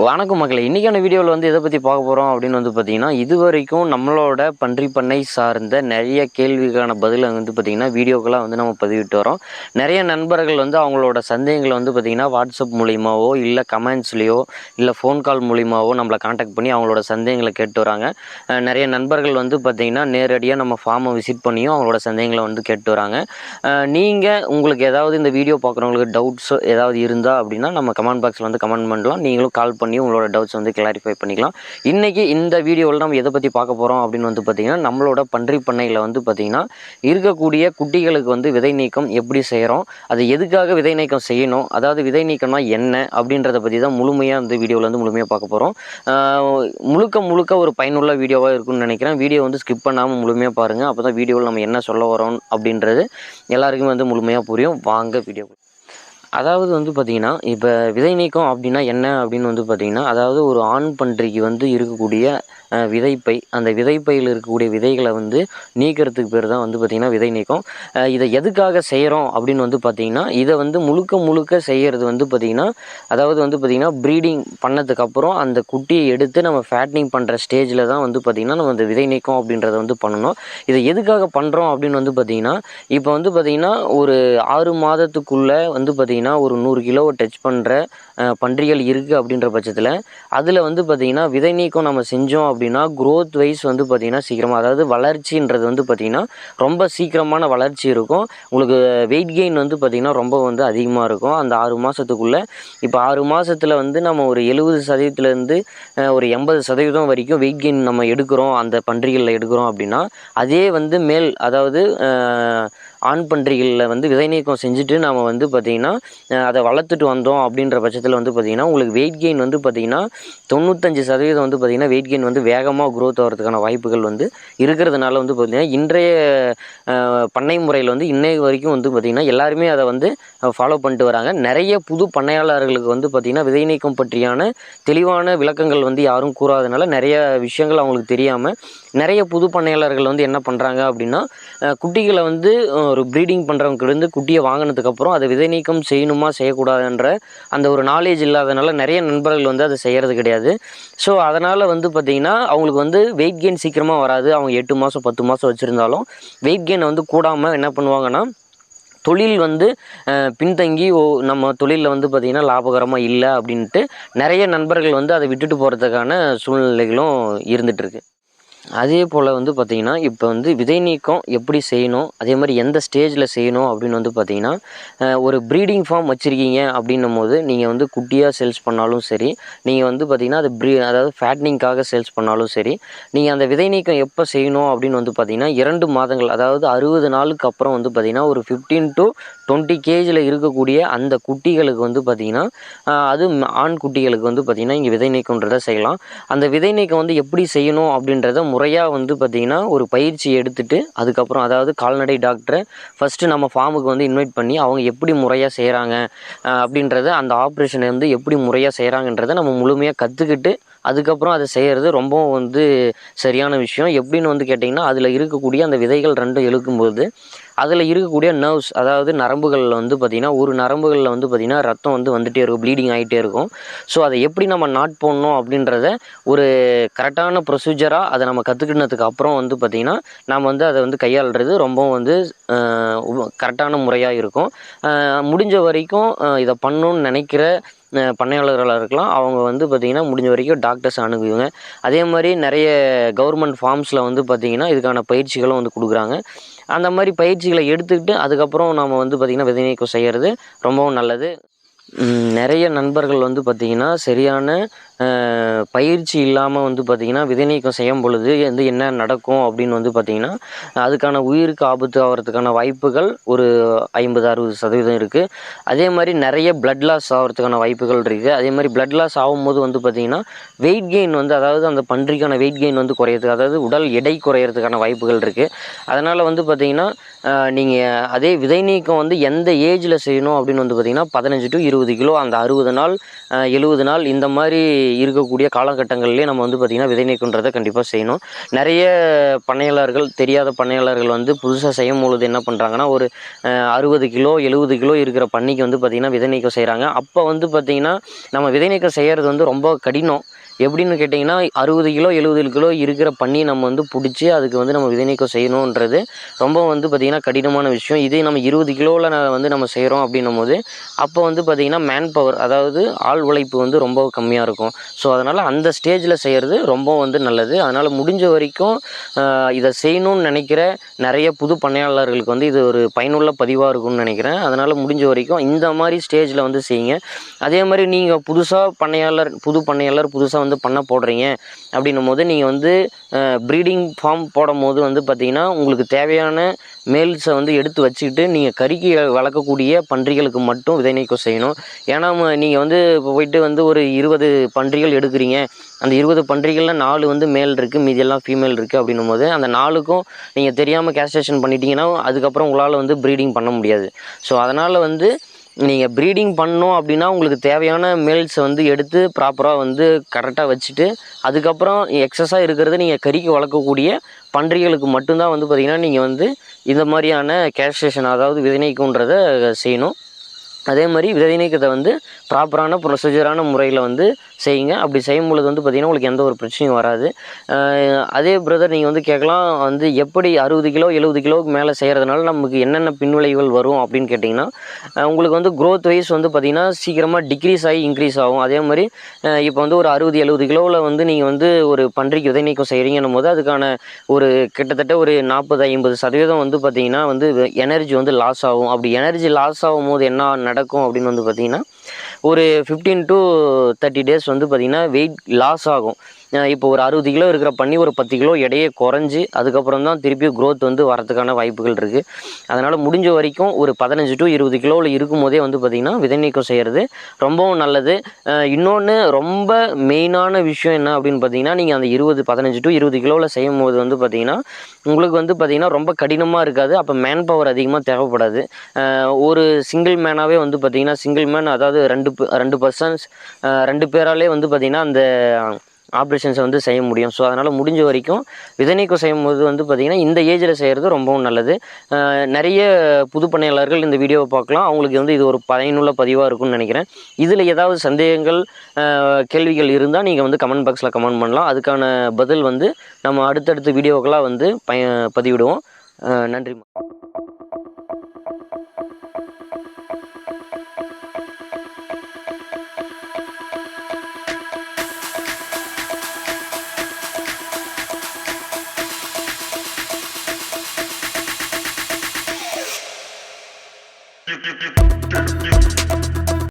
வணக்கம் மக்களை. இன்றைக்கான வீடியோவில் வந்து எதை பற்றி பார்க்க போகிறோம் அப்படின்னு வந்து பார்த்தீங்கன்னா இது வரைக்கும் நம்மளோட பன்றி பண்ணை சார்ந்த நிறைய கேள்விக்கான பதிலை வந்து பார்த்திங்கன்னா வீடியோக்கெல்லாம் வந்து நம்ம பதிவிட்டு வரோம். நிறைய நண்பர்கள் வந்து அவங்களோட சந்தேகங்களை வந்து பார்த்திங்கன்னா வாட்ஸ்அப் மூலியமாவோ இல்லை கமெண்ட்ஸ்லேயோ இல்லை ஃபோன் கால் மூலியமாவோ நம்மளை காண்டாக்ட் பண்ணி அவங்களோட சந்தேகங்களை கேட்டு வராங்க. நிறைய நண்பர்கள் வந்து பார்த்திங்கன்னா நேரடியாக நம்ம ஃபார்மை விசிட் பண்ணியும் அவங்களோட சந்தேகங்களை வந்து கேட்டு வராங்க. நீங்கள் உங்களுக்கு ஏதாவது இந்த வீடியோ பார்க்குறவங்களுக்கு டவுட்ஸ் ஏதாவது இருந்தால் அப்படின்னா நம்ம கமெண்ட் பாக்ஸில் வந்து கமெண்ட் பண்ணலாம். நீங்களும் கால் பண்ணி உங்களோட டவுட்ஸ் வந்து கிளாரிஃபை பண்ணிக்கலாம். இன்றைக்கி இந்த வீடியோவில் நம்ம எதை பற்றி பார்க்க போகிறோம் அப்படின்னு வந்து பார்த்திங்கன்னா நம்மளோட பன்றி பண்ணையில் வந்து பார்த்திங்கன்னா இருக்கக்கூடிய குட்டிகளுக்கு வந்து விதை நீக்கம் எப்படி செய்கிறோம் அது எதுக்காக விதை நீக்கம் செய்யணும் அதாவது விதை நீக்கம்னா என்ன அப்படின்றத பற்றி தான் முழுமையாக இந்த வீடியோவில் வந்து முழுமையாக பார்க்க போகிறோம் முழுக்க முழுக்க ஒரு பயனுள்ள வீடியோவாக இருக்கும்னு நினைக்கிறேன். வீடியோ வந்து ஸ்கிப் பண்ணாமல் முழுமையாக பாருங்கள் அப்போ தான் வீடியோவில் நம்ம என்ன சொல்ல வரோம் அப்படின்றது எல்லாருக்குமே வந்து முழுமையாக புரியும். வாங்க வீடியோ அதாவது வந்து பார்த்திங்கன்னா இப்போ விதை நீக்கம் அப்படின்னா என்ன அப்படின்னு வந்து பார்த்திங்கன்னா அதாவது ஒரு ஆண் பன்றிக்கு வந்து இருக்கக்கூடிய விதைப்பை அந்த விதைப்பையில் இருக்கக்கூடிய விதைகளை வந்து நீக்கிறதுக்கு பேர் தான் வந்து பார்த்திங்கன்னா விதை நீக்கம். இதை எதுக்காக செய்கிறோம் அப்படின்னு வந்து பார்த்திங்கன்னா இதை வந்து முழுக்க முழுக்க செய்கிறது வந்து பார்த்திங்கன்னா அதாவது வந்து பார்த்திங்கன்னா ப்ரீடிங் பண்ணதுக்கப்புறம் அந்த குட்டியை எடுத்து நம்ம ஃபேட்னிங் பண்ணுற ஸ்டேஜில் தான் வந்து பார்த்திங்கன்னா நம்ம இந்த விதை நீக்கம் அப்படின்றத வந்து பண்ணணும். இதை எதுக்காக பண்ணுறோம் அப்படின்னு வந்து பார்த்திங்கன்னா இப்போ வந்து பார்த்திங்கன்னா ஒரு ஆறு மாதத்துக்குள்ளே வந்து பார்த்திங்கன்னா ஒரு நூறு கிலோவை டச் பண்ணுற பன்றிகள் இருக்குது அப்படின்ற பட்சத்தில் அதில் வந்து பார்த்திங்கன்னா விதை நீக்கம் நம்ம செஞ்சோம் அப்படின்னா க்ரோத் வைஸ் வந்து பார்த்திங்கன்னா சீக்கிரமாக அதாவது வளர்ச்சின்றது வந்து பார்த்திங்கன்னா ரொம்ப சீக்கிரமான வளர்ச்சி இருக்கும். உங்களுக்கு வெயிட் கெயின் வந்து பார்த்திங்கன்னா ரொம்ப வந்து அதிகமாக இருக்கும். அந்த ஆறு மாதத்துக்குள்ளே இப்போ ஆறு மாதத்தில் வந்து நம்ம ஒரு எழுபது சதவீதத்துலேருந்து ஒரு எண்பது சதவீதம் வரைக்கும் வெயிட் கெயின் நம்ம எடுக்கிறோம் அந்த பன்றிகளில் எடுக்கிறோம் அப்படின்னா அதே வந்து மேல் அதாவது ஆண் பன்றிகளில் வந்து விதை நீக்கம் செஞ்சுட்டு நம்ம வந்து பார்த்திங்கன்னா அதை வளர்த்துட்டு வந்தோம் அப்படின்ற பட்சத்தில் வந்து பார்த்திங்கன்னா உங்களுக்கு வெயிட் கெயின் வந்து பார்த்திங்கன்னா தொண்ணூத்தஞ்சு சதவீதம் வந்து பார்த்திங்கன்னா வெயிட் கெயின் வந்து வேகமாக குரோத் ஆகிறதுக்கான வாய்ப்புகள் வந்து இருக்கிறதுனால வந்து பார்த்திங்கன்னா இன்றைய பண்ணை முறையில் வந்து இன்னைய வரைக்கும் வந்து பார்த்திங்கன்னா எல்லாருமே அதை வந்து ஃபாலோ பண்ணிட்டு வராங்க. நிறைய புது பண்ணையாளர்களுக்கு வந்து பார்த்திங்கன்னா விதை நீக்கம் பற்றியான தெளிவான விளக்கங்கள் வந்து யாரும் கூறாதனால நிறைய விஷயங்கள் அவங்களுக்கு தெரியாமல் நிறைய புது பண்ணையாளர்கள் வந்து என்ன பண்ணுறாங்க அப்படின்னா குட்டிகளை வந்து ஒரு ப்ரீடிங் பண்ணுறவங்க இருந்து குட்டியை வாங்கினதுக்கப்புறம் அதை விதை நீக்கம் செய்யணுமா செய்யக்கூடாதுன்ற அந்த ஒரு நாலேஜ் இல்லாதனால நிறைய நண்பர்கள் வந்து அதை செய்கிறது கிடையாது. ஸோ அதனால் வந்து பார்த்திங்கன்னா அவங்களுக்கு வந்து வெயிட் கெயின் சீக்கிரமாக வராது. அவங்க எட்டு மாதம் பத்து மாதம் வச்சுருந்தாலும் வெயிட் கெயினை வந்து கூடாமல் என்ன பண்ணுவாங்கன்னா தொழில் வந்து பின்தங்கி ஓ நம்ம தொழிலில் வந்து பார்த்திங்கன்னா லாபகரமாக இல்லை அப்படின்ட்டு நிறைய நண்பர்கள் வந்து அதை விட்டுட்டு போகிறதுக்கான சூழ்நிலைகளும் இருந்துகிட்ருக்கு அதே போல் வந்து பார்த்திங்கன்னா இப்போ வந்து விதை நீக்கம் எப்படி செய்யணும் அதே மாதிரி எந்த ஸ்டேஜில் செய்யணும் அப்படின்னு வந்து பார்த்திங்கன்னா ஒரு ப்ரீடிங் ஃபார்ம் வச்சுருக்கீங்க அப்படின்னும் போது நீங்கள் வந்து குட்டியாக சேல்ஸ் பண்ணாலும் சரி நீங்கள் வந்து பார்த்திங்கன்னா அது ப்ரீ அதாவது ஃபேட்னிங்காக சேல்ஸ் பண்ணாலும் சரி நீங்கள் அந்த விதை நீக்கம் எப்போ செய்யணும் அப்படின்னு வந்து பார்த்திங்கன்னா இரண்டு மாதங்கள் அதாவது அறுபது நாளுக்கு அப்புறம் வந்து பார்த்திங்கன்னா ஒரு ஃபிஃப்டீன் டு டுவெண்ட்டி கேஜில் இருக்கக்கூடிய அந்த குட்டிகளுக்கு வந்து பார்த்திங்கன்னா அது ஆண் குட்டிகளுக்கு வந்து பார்த்திங்கன்னா இங்கே விதை நீக்கம்ன்றதை செய்யலாம். அந்த விதை நீக்கம் வந்து எப்படி செய்யணும் அப்படின்றத முறையாக வந்து பார்த்திங்கன்னா ஒரு பயிற்சி எடுத்துகிட்டு அதுக்கப்புறம் அதாவது கால்நடை டாக்டரை ஃபஸ்ட்டு நம்ம ஃபார்முக்கு வந்து இன்வைட் பண்ணி அவங்க எப்படி முறையாக செய்கிறாங்க அப்படின்றத அந்த ஆப்ரேஷனை வந்து எப்படி முறையாக செய்கிறாங்கன்றதை நம்ம முழுமையாக கற்றுக்கிட்டு அதுக்கப்புறம் அதை செய்கிறது ரொம்பவும் வந்து சரியான விஷயம். எப்படின்னு வந்து கேட்டிங்கன்னா அதில் இருக்கக்கூடிய அந்த விதைகள் ரெண்டும் இழுக்கும்போது அதில் இருக்கக்கூடிய நர்வ்ஸ் அதாவது நரம்புகளில் வந்து பார்த்திங்கன்னா ஒரு நரம்புகளில் வந்து பார்த்திங்கன்னா ரத்தம் வந்து வந்துகிட்டே இருக்கும் ப்ளீடிங் ஆகிட்டே இருக்கும். ஸோ அதை எப்படி நம்ம நாட் போடணும் அப்படின்றத ஒரு கரெக்டான ப்ரொசீஜராக அதை நம்ம கற்றுக்கினதுக்கு அப்புறம் வந்து பார்த்திங்கன்னா நம்ம வந்து அதை வந்து கையாளுறது ரொம்பவும் வந்து கரெக்டான முறையாக இருக்கும். முடிஞ்ச வரைக்கும் இதை பண்ணணும்னு நினைக்கிற பண்ணையாளர்களாக இருக்கலாம். அவங்க வந்து பார்த்திங்கன்னா முடிஞ்ச வரைக்கும் டாக்டர்ஸ் அணுகுங்க அதே மாதிரி நிறைய கவர்மெண்ட் ஃபார்ம்ஸில் வந்து பார்த்திங்கன்னா இதுக்கான பயிற்சிகளும் வந்து கொடுக்குறாங்க. அந்த மாதிரி பயிற்சிகளை எடுத்துக்கிட்டு அதுக்கப்புறம் நம்ம வந்து பார்த்திங்கன்னா விதைநீக்கம் செய்கிறது ரொம்பவும் நல்லது. நிறைய நண்பர்கள் வந்து பார்த்திங்கன்னா சரியான பயிற்சி இல்லாமல் வந்து பார்த்திங்கன்னா விதை நீக்கம் செய்யும் பொழுது வந்து என்ன நடக்கும் அப்படின்னு வந்து பார்த்திங்கன்னா அதுக்கான உயிருக்கு ஆபத்து ஆகிறதுக்கான வாய்ப்புகள் ஒரு ஐம்பது அறுபது சதவீதம் இருக்குது அதே மாதிரி நிறைய பிளட் லாஸ் ஆகிறதுக்கான வாய்ப்புகள் இருக்குது அதே மாதிரி பிளட் லாஸ் ஆகும்போது வந்து பார்த்திங்கன்னா வெயிட் கெயின் வந்து அதாவது அந்த பன்றிக்கான வெயிட் கெயின் வந்து குறையிறதுக்கு அதாவது உடல் எடை குறையிறதுக்கான வாய்ப்புகள் இருக்குது அதனால் வந்து பார்த்திங்கன்னா நீங்கள் அதே விதை நீக்கம் வந்து எந்த ஏஜில் செய்யணும் அப்படின்னு வந்து பார்த்திங்கன்னா பதினஞ்சு டு இருபது கிலோ அந்த அறுபது நாள் எழுபது நாள் இந்த மாதிரி இருக்கக்கூடிய காலகட்டங்கள்லேயே நம்ம வந்து பார்த்திங்கன்னா விதை நீக்கன்றதை கண்டிப்பாக செய்யணும். நிறைய பண்ணையாளர்கள் தெரியாத பண்ணையாளர்கள் வந்து புதுசாக செய்யும் பொழுது என்ன பண்ணுறாங்கன்னா ஒரு அறுபது கிலோ எழுபது கிலோ இருக்கிற பண்ணிக்கு வந்து பார்த்திங்கன்னா விதை நீக்கம் செய்கிறாங்க அப்போ வந்து பார்த்திங்கன்னா நம்ம விதை நீக்கம் செய்கிறது வந்து ரொம்ப கடினம். எப்படின்னு கேட்டிங்கன்னா அறுபது கிலோ எழுபது கிலோ இருக்கிற பண்ணியை நம்ம வந்து பிடிச்சி அதுக்கு வந்து நம்ம விதை நீக்கம் செய்யணுன்றது ரொம்ப வந்து பார்த்திங்கன்னா கடினமான விஷயம். இதே நம்ம இருபது கிலோவில் வந்து நம்ம செய்கிறோம் அப்படின்னும் போது அப்போ வந்து பார்த்திங்கன்னா மேன் பவர் அதாவது ஆள் உழைப்பு வந்து ரொம்ப கம்மியாக இருக்கும். ஸோ அதனால் அந்த ஸ்டேஜில் செய்கிறது ரொம்ப வந்து நல்லது. அதனால் முடிஞ்ச வரைக்கும் இதை செய்யணும்னு நினைக்கிற நிறைய புது பண்ணையாளர்களுக்கு வந்து இது ஒரு பயனுள்ள பதிவாக இருக்கும்னு நினைக்கிறேன். அதனால் முடிஞ்ச வரைக்கும் இந்த மாதிரி ஸ்டேஜில் வந்து செய்யுங்க. அதே மாதிரி நீங்கள் புதுசாக பண்ணையாளர் புது பண்ணையாளர் புதுசாக வந்து பண்ண போடுறீங்க. அப்படின்னும் போது நீங்கள் வந்து ப்ரீடிங் ஃபார்ம் போடும் போது வந்து பார்த்திங்கன்னா உங்களுக்கு தேவையான மேல்ஸை வந்து எடுத்து வச்சுக்கிட்டு நீங்கள் கறிக்கு வளர்க்கக்கூடிய பன்றிகளுக்கு மட்டும் விதை நீக்கம் செய்யணும். ஏன்னா நீங்கள் வந்து இப்போ போயிட்டு வந்து ஒரு இருபது பன்றிகள் எடுக்கிறீங்க. அந்த இருபது பன்றிகளில் நாலு வந்து மேல் இருக்குது மீதியெல்லாம் ஃபீமேல் இருக்குது அப்படின்னும் போது அந்த நாலுக்கும் நீங்கள் தெரியாமல் கேஸ்டேஷன் பண்ணிட்டீங்கன்னா அதுக்கப்புறம் உங்களால் வந்து ப்ரீடிங் பண்ண முடியாது. ஸோ அதனால் வந்து நீங்கள் ப்ரீடிங் பண்ணோம் அப்படின்னா உங்களுக்கு தேவையான மேல்ஸை வந்து எடுத்து ப்ராப்பராக வந்து கரெக்டாக வச்சுட்டு அதுக்கப்புறம் எக்ஸஸாக இருக்கிறத நீங்கள் கறிக்கு வளர்க்கக்கூடிய பன்றிகளுக்கு மட்டும்தான் வந்து பார்த்திங்கன்னா நீங்கள் வந்து இந்த மாதிரியான கேஸ்ட்ரேஷன் அதாவது விதைநீக்கன்றதை செய்யணும். அதே மாதிரி விதை நீக்கத்தை வந்து ப்ராப்பரான ப்ரொசீஜரான முறையில் வந்து செய்யுங்க. அப்படி செய்யும் பொழுது வந்து பார்த்திங்கன்னா உங்களுக்கு எந்த ஒரு பிரச்சனையும் வராது. அதே பிரதர் நீங்கள் வந்து கேட்கலாம் வந்து எப்படி அறுபது கிலோ எழுபது கிலோவுக்கு மேலே செய்கிறதுனால நமக்கு என்னென்ன பின்விளைவுகள் வரும் அப்படின்னு கேட்டிங்கன்னா உங்களுக்கு வந்து க்ரோத் வைஸ் வந்து பார்த்திங்கன்னா சீக்கிரமாக டிக்ரீஸ் ஆகி இன்க்ரீஸ் ஆகும். அதே மாதிரி இப்போ வந்து ஒரு அறுபது எழுபது கிலோவில் வந்து நீங்கள் வந்து ஒரு பன்றிக்கு விதை நீக்கம் செய்கிறீங்கன்னும் போது அதுக்கான ஒரு கிட்டத்தட்ட ஒரு நாற்பது ஐம்பது சதவீதம் வந்து பார்த்திங்கன்னா வந்து எனர்ஜி வந்து லாஸ் ஆகும். அப்படி எனர்ஜி லாஸ் ஆகும் போது என்ன நடக்கும் அப்படின்னு வந்து பார்த்திங்கன்னா ஒரு ஃபிஃப்டீன் டு தேர்ட்டி டேஸ் வந்து பார்த்திங்கன்னா வெயிட் லாஸ் ஆகும். இப்போ ஒரு அறுபது கிலோ இருக்கிற பண்ணி ஒரு பத்து கிலோ எடையே குறைஞ்சி அதுக்கப்புறம் தான் திருப்பி க்ரோத் வந்து வரதுக்கான வாய்ப்புகள் இருக்குது அதனால் முடிஞ்ச வரைக்கும் ஒரு பதினஞ்சு டு இருபது கிலோவில் இருக்கும் போதே வந்து பார்த்திங்கன்னா விதை நீக்கம் செய்கிறது ரொம்பவும் நல்லது. இன்னொன்று ரொம்ப மெயினான விஷயம் என்ன அப்படின்னு பார்த்தீங்கன்னா நீங்கள் அந்த இருபது பதினஞ்சு டு இருபது கிலோவில் செய்யும் போது வந்து பார்த்திங்கன்னா உங்களுக்கு வந்து பார்த்திங்கன்னா ரொம்ப கடினமாக இருக்காது. அப்போ மேன் பவர் அதிகமாக தேவைப்படாது ஒரு சிங்கிள் மேனாகவே வந்து பார்த்திங்கன்னா சிங்கிள் மேன் அதாவது ரெண்டு ரெண்டு பர்சன்ஸ் ரெண்டு பேராலே வந்து பார்த்திங்கன்னா அந்த ஆப்ரேஷன்ஸை வந்து செய்ய முடியும். ஸோ அதனால் முடிஞ்ச வரைக்கும் விதநீக்கம் செய்யும்போது செய்யும் போது வந்து பார்த்திங்கன்னா இந்த ஏஜில் செய்கிறது ரொம்பவும் நல்லது. நிறைய புது பண்ணையாளர்கள் இந்த வீடியோவை பார்க்கலாம். அவங்களுக்கு வந்து இது ஒரு பயனுள்ள பதிவாக இருக்கும்னு நினைக்கிறேன். இதில் ஏதாவது சந்தேகங்கள் கேள்விகள் இருந்தால் நீங்கள் வந்து கமெண்ட் பாக்ஸில் கமெண்ட் பண்ணலாம். அதுக்கான பதில் வந்து நம்ம அடுத்தடுத்த வீடியோக்களாக வந்து பய பதிவிடுவோம். நன்றி.